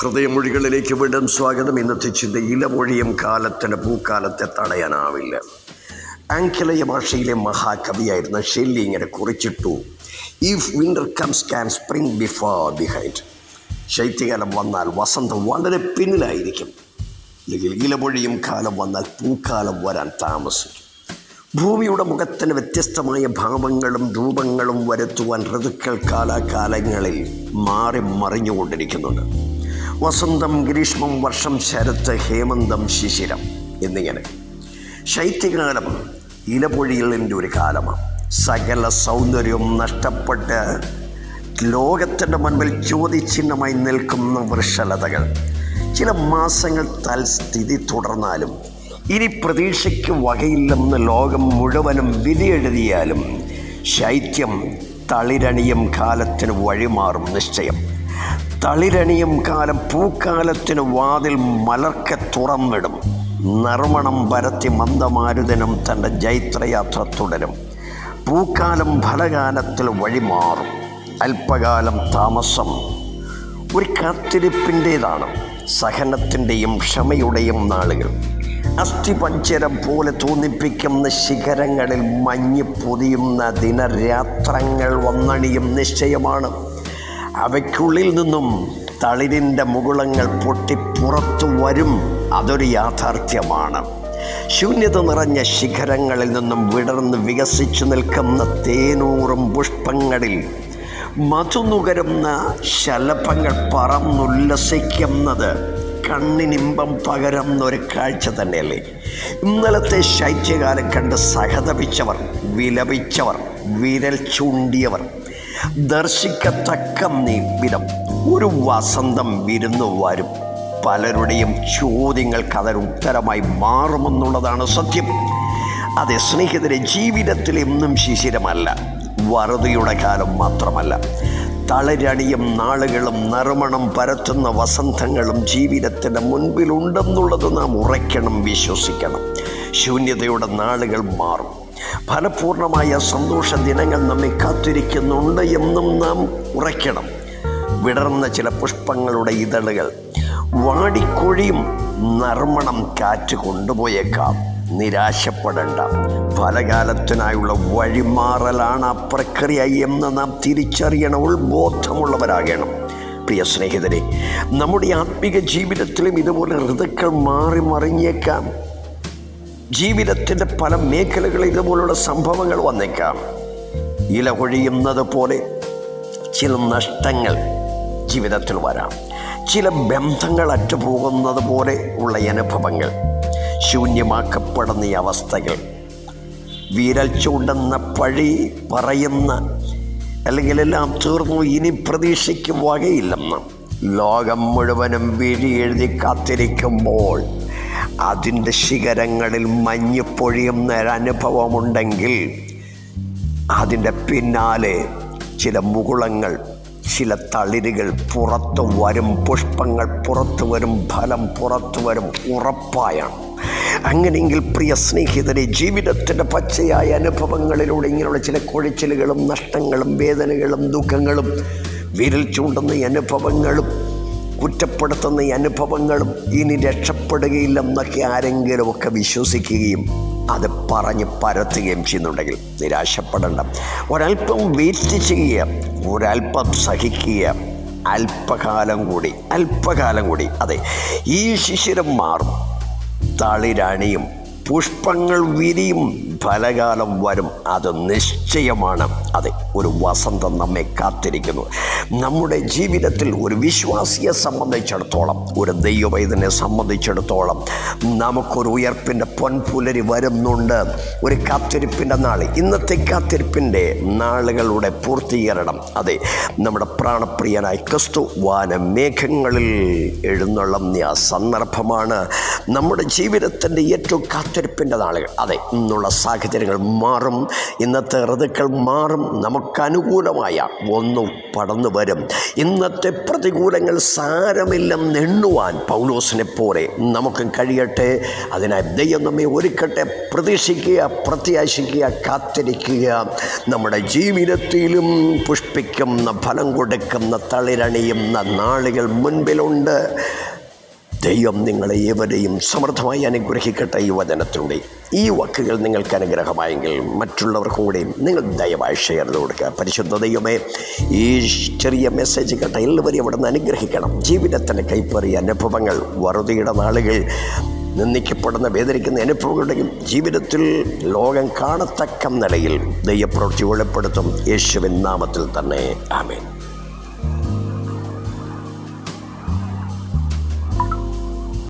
ഹൃദയമൊഴികളിലേക്ക് വീണ്ടും സ്വാഗതം. ഇന്നത്തെ ചിന്ത ഇലമൊഴിയും കാലത്തിന്റെ പൂക്കാലത്തെ തടയാനാവില്ല. ആംഗലേയ ഭാഷയിലെ മഹാകവിയായിരുന്ന ഷെല്ലി ഇങ്ങനെ കുറിച്ചിട്ടു if winter comes can spring before behind ശൈത്യകാലം വന്നാൽ വസന്തം വളരെ പിന്നിലായിരിക്കും. അല്ലെങ്കിൽ ഇലമൊഴിയും കാലം വന്നാൽ പൂക്കാലം വരാൻ താമസിക്കും. ഭൂമിയുടെ മുഖത്തിന് വ്യത്യസ്തമായ ഭാവങ്ങളും രൂപങ്ങളും വരുത്തുവാൻ ഋതുക്കൾ കാലാകാലങ്ങളിൽ മാറി മറിഞ്ഞുകൊണ്ടിരിക്കുന്നുണ്ട്. വസന്തം ഗ്രീഷ്മം വർഷം ശരത്ത് ഹേമന്തം ശിശിരം എന്നിങ്ങനെ. ശൈത്യകാലം ഇലപൊഴിയലിന്റെ ഒരു കാലമാണ്. സകല സൗന്ദര്യവും നഷ്ടപ്പെട്ട് ലോകത്തിന്റെ മുൻപിൽ ചോദ്യചിഹ്നമായി നിൽക്കുന്ന വൃക്ഷലതകൾ ചില മാസങ്ങൾ തൽസ്ഥിതി തുടർന്നാലും ഇനി പ്രതീക്ഷയ്ക്ക് വകയില്ലെന്ന് ലോകം മുഴുവനും വിധിയെഴുതിയാലും ശൈത്യം തളിരണിയും കാലത്തിന് വഴിമാറും നിശ്ചയം. തളിരണിയും കാലം പൂക്കാലത്തിന് വാതിൽ മലർക്കെ തുറന്നിടും. നറുമണം പരത്തി മന്ദമാരുതനും തന്റെ ജൈത്രയാത്ര തുടരും. പൂക്കാലം ഫലകാലത്തിൽ വഴിമാറും. അല്പകാലം താമസം ഒരു കാത്തിരിപ്പിന്റേതാണ്. സഹനത്തിന്റെയും ക്ഷമയുടെയും നാളുകൾ. അസ്ഥിപഞ്ചരം പോലെ തോന്നിപ്പിക്കുന്ന ശിഖരങ്ങളിൽ മഞ്ഞ് പൊതിയുന്ന ദിനരാത്രങ്ങൾ വന്നണിയും നിശ്ചയമാണ്. അവയ്ക്കുള്ളിൽ നിന്നും തളിരിന്റെ മുകുളങ്ങൾ പൊട്ടി പുറത്തു വരും അതൊരു യാഥാർത്ഥ്യമാണ്. ശൂന്യത നിറഞ്ഞ ശിഖരങ്ങളിൽ നിന്നും വിടർന്ന് വികസിച്ചു നിൽക്കുന്ന തേനൂറും പുഷ്പങ്ങളിൽ മധുനുകരുന്ന ശലഭങ്ങൾ പറന്നുല്ലസിക്കുന്നത് കണ്ണിനിമ്പം പകരുന്നൊരു കാഴ്ച തന്നെയല്ലേ. ഇന്നലത്തെ ശൈത്യകാലം കണ്ട് സഹതപിച്ചവർ വിലപിച്ചവർ വിരൽ ചൂണ്ടിയവർ ദർശിക്കത്തക്ക വിധം ഒരു വസന്തം വിരുന്നു വരും. പലരുടെയും ചോദ്യങ്ങൾക്ക് അതൊരു ഉത്തരമായി മാറുമെന്നുള്ളതാണ് സത്യം. അതെ സ്നേഹിതരെ ജീവിതത്തിൽ എന്നും ശിശിരമല്ല. വറുതിയുടെ കാലം മാത്രമല്ല. തളരണിയും നാളുകളും നറുമണം പരത്തുന്ന വസന്തങ്ങളും ജീവിതത്തിന്റെ മുൻപിലുണ്ടെന്നുള്ളത് നാം ഉറയ്ക്കണം വിശ്വസിക്കണം. ശൂന്യതയുടെ നാളുകൾ മാറും. ഫലപൂർണമായ സന്തോഷ ദിനങ്ങൾ നമ്മെ കാത്തിരിക്കുന്നുണ്ട് എന്നും നാം ഉറയ്ക്കണം. വിടർന്ന ചില പുഷ്പങ്ങളുടെ ഇതളുകൾ വാടിക്കൊഴിയും നർമ്മണം കാറ്റ് കൊണ്ടുപോയേക്കാം. നിരാശപ്പെടേണ്ട. ഫലകാലത്തിനായുള്ള വഴിമാറലാണ് ആ പ്രക്രിയ എന്ന് നാം തിരിച്ചറിയണം. ഉൾബോധമുള്ളവരാകണം പ്രിയ സ്നേഹിതരെ നമ്മുടെ ആത്മീക ജീവിതത്തിലും ഇതുപോലെ ഋതുക്കൾ മാറി മറിഞ്ഞേക്കാം. ജീവിതത്തിന്റെ പല മേഖലകളിൽ ഇതുപോലുള്ള സംഭവങ്ങൾ വന്നേക്കാം. ഇല കൊഴിയുന്നത് പോലെ ചില നഷ്ടങ്ങൾ ജീവിതത്തിൽ വരാം. ചില ബന്ധങ്ങൾ അറ്റുപോകുന്നത് പോലെ ഉള്ള അനുഭവങ്ങൾ ശൂന്യമാക്കപ്പെടുന്ന ഈ അവസ്ഥകൾ വിരൽ ചൂണ്ടെന്ന പഴി പറയുന്ന അല്ലെങ്കിൽ എല്ലാം തീർന്നു ഇനി പ്രതീക്ഷയ്ക്ക് വകയില്ലെന്ന് ലോകം മുഴുവനും വിഴി എഴുതി കാത്തിരിക്കുമ്പോൾ അതിന്റെ ശിഖരങ്ങളിൽ മഞ്ഞ് പൊഴിയുന്ന ഒരനുഭവമുണ്ടെങ്കിൽ അതിന്റെ പിന്നാലെ ചില മുകുളങ്ങൾ ചില തളിരുകൾ പുറത്തു വരും പുഷ്പങ്ങൾ പുറത്തു വരും ഫലം പുറത്തു വരും ഉറപ്പായാണ്. അങ്ങനെയെങ്കിൽ പ്രിയ സ്നേഹിതരെ ജീവിതത്തിന്റെ പച്ചയായ അനുഭവങ്ങളിലൂടെ ഇങ്ങനെയുള്ള ചില കുഴച്ചിലുകളും നഷ്ടങ്ങളും വേദനകളും ദുഃഖങ്ങളും വിരൽ ചൂണ്ടുന്ന അനുഭവങ്ങളും കുറ്റപ്പെടുത്തുന്ന ഈ അനുഭവങ്ങളും ഇനി രക്ഷപ്പെടുകയില്ലെന്നൊക്കെ ആരെങ്കിലുമൊക്കെ വിശ്വസിക്കുകയും അത് പറഞ്ഞ് പരത്തുകയും ചെയ്യുന്നുണ്ടെങ്കിൽ നിരാശപ്പെടേണ്ട. ഒരല്പം വെയിറ്റ് ചെയ്യുക ഒരല്പം സഹിക്കുക അല്പകാലം കൂടി അല്പകാലം കൂടി അതെ ഈ ശിശിരം മാറും തളിരണിയും പുഷ്പങ്ങൾ വിരിയും ഫലകാലം വരും. അത് നിശ്ചയമാണ്. അതെ ഒരു വസന്തം നമ്മെ കാത്തിരിക്കുന്നു. നമ്മുടെ ജീവിതത്തിൽ ഒരു വിശ്വാസിയെ സംബന്ധിച്ചിടത്തോളം ഒരു ദൈവവൈദനെ സംബന്ധിച്ചിടത്തോളം നമുക്കൊരു ഉയർപ്പിന്റെ പൊൻപുലരി വരുന്നുണ്ട്. ഒരു കാത്തിരിപ്പിന്റെ നാൾ ഇന്നത്തെ കാത്തിരിപ്പിന്റെ നാളുകളുടെ പൂർത്തീകരണം. അതെ നമ്മുടെ പ്രാണപ്രിയനായ ക്രിസ്തു വാന മേഘങ്ങളിൽ എഴുന്നള്ളുന്ന സന്ദർഭമാണ് നമ്മുടെ ജീവിതത്തിന്റെ ഏറ്റവും കാത്തിരിപ്പിന്റെ നാളുകൾ. അതെ ഇന്നുള്ള സാഹചര്യങ്ങൾ മാറും. ഇന്നത്തെ ഋതുക്കൾ മാറും. നമുക്കനുകൂലമായ ഒന്ന് പടന്നു വരും. ഇന്നത്തെ പ്രതികൂലങ്ങൾ സാരമില്ലെന്ന് എണ്ണുവാൻ പൗലോസിനെ പോലെ നമുക്കും കഴിയട്ടെ. അതിനായി ദൈവം നമ്മെ ഒരുക്കട്ടെ. പ്രതീക്ഷിക്കുക പ്രത്യാശിക്കുക കാത്തിരിക്കുക. നമ്മുടെ ജീവിതത്തിലും പുഷ്പിക്കുന്ന ഫലം കൊടുക്കുന്ന തളിരണിയുന്ന നാളുകൾ മുൻപിലുണ്ട്. ദൈവം നിങ്ങളെ ഏവരെയും സമൃദ്ധമായി അനുഗ്രഹിക്കട്ടെ ഈ വചനത്തിലൂടെ. ഈ വാക്കുകൾ നിങ്ങൾക്ക് അനുഗ്രഹമായെങ്കിൽ മറ്റുള്ളവർക്കും കൂടെ നിങ്ങൾ ദയവായി ഷെയർ ചെയ്ത് കൊടുക്കുക. പരിശുദ്ധ ദൈവമേ ഈ ചെറിയ മെസ്സേജ് കേട്ട എല്ലാവരെയും അവിടെ നിന്ന് അനുഗ്രഹിക്കണം. ജീവിതത്തിന്റെ കൈപ്പറിയ അനുഭവങ്ങൾ വറുതിയുടെ നാളുകൾ നിന്ദിക്കപ്പെടുന്ന വേദനിക്കുന്ന അനുഭവങ്ങളുടെയും ജീവിതത്തിൽ ലോകം കാണത്തക്ക നിലയിൽ ദൈവപ്രവൃത്തി വെളിപ്പെടുത്തും. യേശുവിൻ നാമത്തിൽ തന്നെ. ആമേൻ.